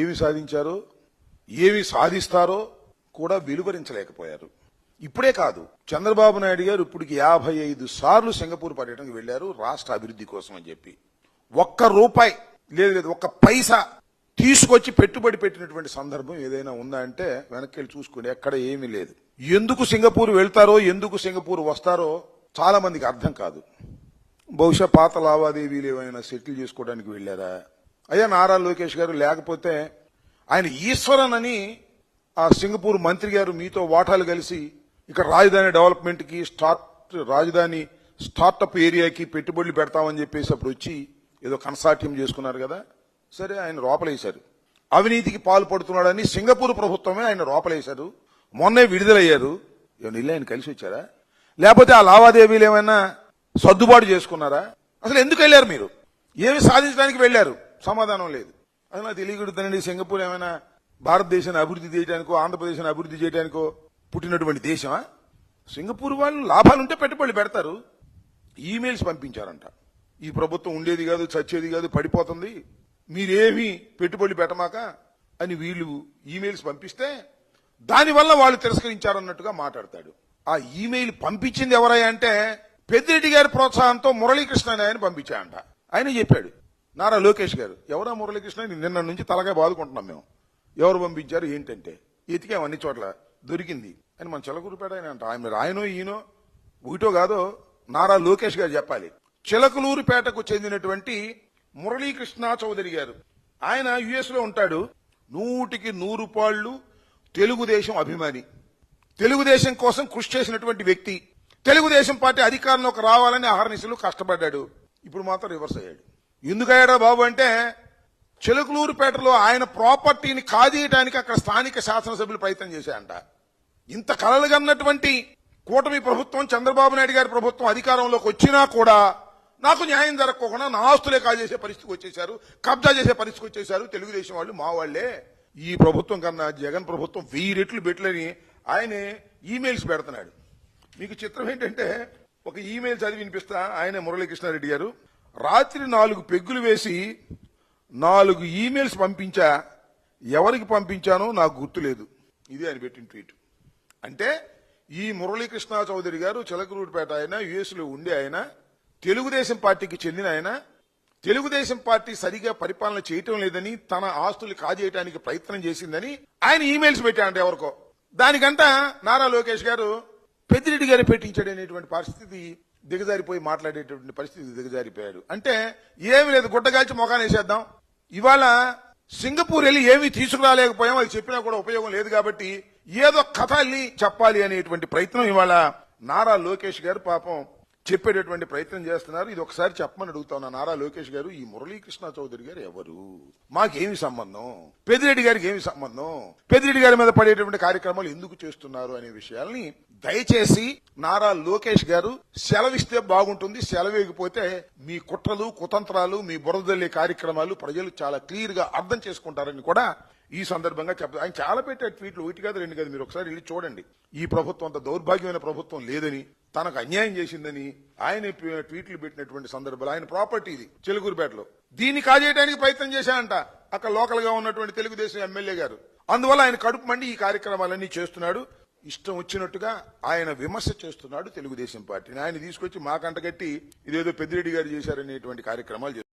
ఏమి సాధించారో ఏమి సాధిస్తారో కూడా వెలువరించలేకపోయారు. ఇప్పుడే కాదు చంద్రబాబు నాయుడు గారు ఇప్పటికి యాభై ఐదు సార్లు సింగపూర్ పర్యటనకు వెళ్ళారు రాష్ట్ర అభివృద్ధి కోసం అని చెప్పి. ఒక్క రూపాయి లేదు లేదు ఒక్క పైసా తీసుకొచ్చి పెట్టుబడి పెట్టినటువంటి సందర్భం ఏదైనా ఉందా అంటే వెనక్కి వెళ్ళి చూసుకుని ఎక్కడ ఏమీ లేదు. ఎందుకు సింగపూర్ వెళ్తారో ఎందుకు సింగపూర్ వస్తారో చాలా మందికి అర్థం కాదు. బహుశా పాత లావాదేవీలు ఏమైనా సెటిల్ చేసుకోవడానికి వెళ్ళారా? అయ్యా నారా లోకేష్ గారు లేకపోతే ఆయన ఈశ్వరన్ అని ఆ సింగపూర్ మంత్రి గారు మీతో వాటాలు కలిసి ఇక్కడ రాజధాని డెవలప్మెంట్కి స్టార్ట్ రాజధాని స్టార్టప్ ఏరియాకి పెట్టుబడులు పెడతామని చెప్పేసి అప్పుడు వచ్చి ఏదో కన్సార్టియం చేసుకున్నారు కదా సరే ఆయన లోపలేశారు అవినీతికి పాల్పడుతున్నాడని సింగపూర్ ప్రభుత్వమే ఆయన లోపలేశారు మొన్నే విడుదలయ్యారు. ఏమైనా ఇల్లు ఆయన కలిసి వచ్చారా? లేకపోతే ఆ లావాదేవీలు ఏమైనా సర్దుబాటు చేసుకున్నారా? అసలు ఎందుకు వెళ్ళారు మీరు? ఏమి సాధించడానికి వెళ్ళారు? సమాధానం లేదు. అది నాకు తెలియకూడదండి సింగపూర్ ఏమైనా భారతదేశాన్ని అభివృద్ధి చేయడానికో ఆంధ్రప్రదేశ్ని అభివృద్ధి చేయడానికో పుట్టినటువంటి దేశమా? సింగపూర్ వాళ్ళు లాభాలు ఉంటే పెట్టుబడులు పెడతారు. ఈమెయిల్స్ పంపించారంట. ఈ ప్రభుత్వం ఉండేది కాదు చచ్చేది కాదు పడిపోతుంది. మీరేమీ పెట్టుబడులు పెట్టమాక అని వీళ్ళు ఈమెయిల్స్ పంపిస్తే దానివల్ల వాళ్ళు తిరస్కరించారన్నట్టుగా మాట్లాడతాడు. ఆ ఈమెయిల్ పంపించింది ఎవరయ్యా అంటే పెద్దిరెడ్డి గారి ప్రోత్సాహంతో మురళీకృష్ణ ఆయన పంపించాయంట. ఆయన చెప్పాడు నారా లోకేష్ గారు ఎవరా మురళీకృష్ణ? నిన్న నుంచి తలగా బాదుకుంటున్నాం మేము. ఎవరు పంపించారు? ఏంటంటే ఎతికాం అన్ని చోట్ల దొరికింది అని మన చిలకూరుపేట ఆయన అంట ఆయన ఆయనో ఈయనో ఒకటో కాదో నారా లోకేష్ గారు చెప్పాలి. చిలకలూరుపేటకు చెందినటువంటి మురళీకృష్ణ చౌదరి గారు ఆయన యుఎస్లో ఉంటాడు. నూటికి నూరు పాళ్ళు తెలుగుదేశం అభిమాని. తెలుగుదేశం కోసం కృషి చేసినటువంటి వ్యక్తి. తెలుగుదేశం పార్టీ అధికారంలోకి రావాలని అహర్నిశలు కష్టపడ్డాడు. ఇప్పుడు మాత్రం రివర్స్ అయ్యాడు. ఎందుకయ్యాడా బాబు అంటే చిలకలూరుపేటలో ఆయన ప్రాపర్టీని కాజేయడానికి అక్కడ స్థానిక శాసనసభ్యులు ప్రయత్నం చేశాయంట. ఇంత కలలుగన్నటువంటి కూటమి ప్రభుత్వం చంద్రబాబు నాయుడు గారి ప్రభుత్వం అధికారంలోకి వచ్చినా కూడా నాకు న్యాయం జరగకుండా నా ఆస్తులే కాజేసే పరిస్థితికి వచ్చేశారు కబ్జా చేసే పరిస్థితికి వచ్చేశారు. తెలుగుదేశం వాళ్ళు మా వాళ్ళే ఈ ప్రభుత్వం కన్నా జగన్ ప్రభుత్వం వెయ్యి రెట్లు పెట్టలేని ఆయనే ఈమెయిల్స్ పెడుతున్నాడు. మీకు చిత్రం ఏంటంటే ఒక ఈమెయిల్ చదివి వినిపిస్తా ఆయన మురళీకృష్ణారెడ్డి గారు. రాత్రి నాలుగు పెగ్గులు వేసి నాలుగు ఈమెయిల్స్ పంపించా. ఎవరికి పంపించానో నాకు గుర్తులేదు. ఇది ఆయన పెట్టిన ట్వీట్. అంటే ఈ మురళీకృష్ణ చౌదరి గారు చిలకరూడిపేట ఆయన యుఎస్లో ఉండే ఆయన తెలుగుదేశం పార్టీకి చెందిన ఆయన తెలుగుదేశం పార్టీ సరిగా పరిపాలన చేయటం లేదని తన ఆస్తులు కాజేయడానికి ప్రయత్నం చేసిందని ఆయన ఈమెయిల్స్ పెట్టాడంట ఎవరికో. దానికంట నారా లోకేష్ గారు పెద్దిరెడ్డి గారు పెట్టించాడు అనేటువంటి పరిస్థితి దిగజారిపోయి మాట్లాడేటువంటి పరిస్థితి దిగజారిపోయాడు. అంటే ఏమి లేదు గుడ్డగాల్చి మొఖాన్ని వేసేద్దాం. ఇవాళ సింగపూర్ వెళ్ళి ఏమీ తీసుకురాలేకపోయాం అది చెప్పినా కూడా ఉపయోగం లేదు కాబట్టి ఏదో కథ అల్లి చెప్పాలి అనేటువంటి ప్రయత్నం ఇవాళ నారా లోకేష్ గారు పాపం చెప్పేటటువంటి ప్రయత్నం చేస్తున్నారు. ఇది ఒకసారి చెప్పమని అడుగుతా నారా లోకేష్ గారు ఈ మురళీకృష్ణ చౌదరి గారు ఎవరు? మాకేమి సంబంధం? పెద్దిరెడ్డి గారికి ఏమి సంబంధం? పెద్దిరెడ్డి గారి మీద పడేటువంటి కార్యక్రమాలు ఎందుకు చేస్తున్నారు అనే విషయాల్ని దయచేసి నారా లోకేష్ గారు సెలవిస్తే బాగుంటుంది సెలవేగిపోతే మీ కుట్రలు కుతంత్రాలు మీ బురదల్లే కార్యక్రమాలు ప్రజలు చాలా క్లియర్గా అర్థం చేసుకుంటారని కూడా ఈ సందర్భంగా చెప్తారు ఆయన చాలా పెట్టే ట్వీట్లు ఒకటి కాదు రెండు కాదు మీరు ఒకసారి వెళ్ళి చూడండి. ఈ ప్రభుత్వం అంత దౌర్భాగ్యమైన ప్రభుత్వం లేదని తనకు అన్యాయం చేసిందని ఆయన ట్వీట్లు పెట్టినటువంటి సందర్భాలు ఆయన ప్రాపర్టీ ఇది చిలుకూరుపేటలో. దీన్ని కాజేయడానికి ప్రయత్నం చేశానంట అక్కడ లోకల్గా ఉన్నటువంటి తెలుగుదేశం ఎమ్మెల్యే గారు. అందువల్ల ఆయన కడుపు మండి ఈ కార్యక్రమాలన్నీ చేస్తున్నాడు. ఇష్టం వచ్చినట్టుగా ఆయన విమర్శ చేస్తున్నాడు తెలుగుదేశం పార్టీని. ఆయన తీసుకొచ్చి మా కంటగట్టి ఇదేదో పెద్దిరెడ్డి గారు చేశారనేటువంటి కార్యక్రమాలు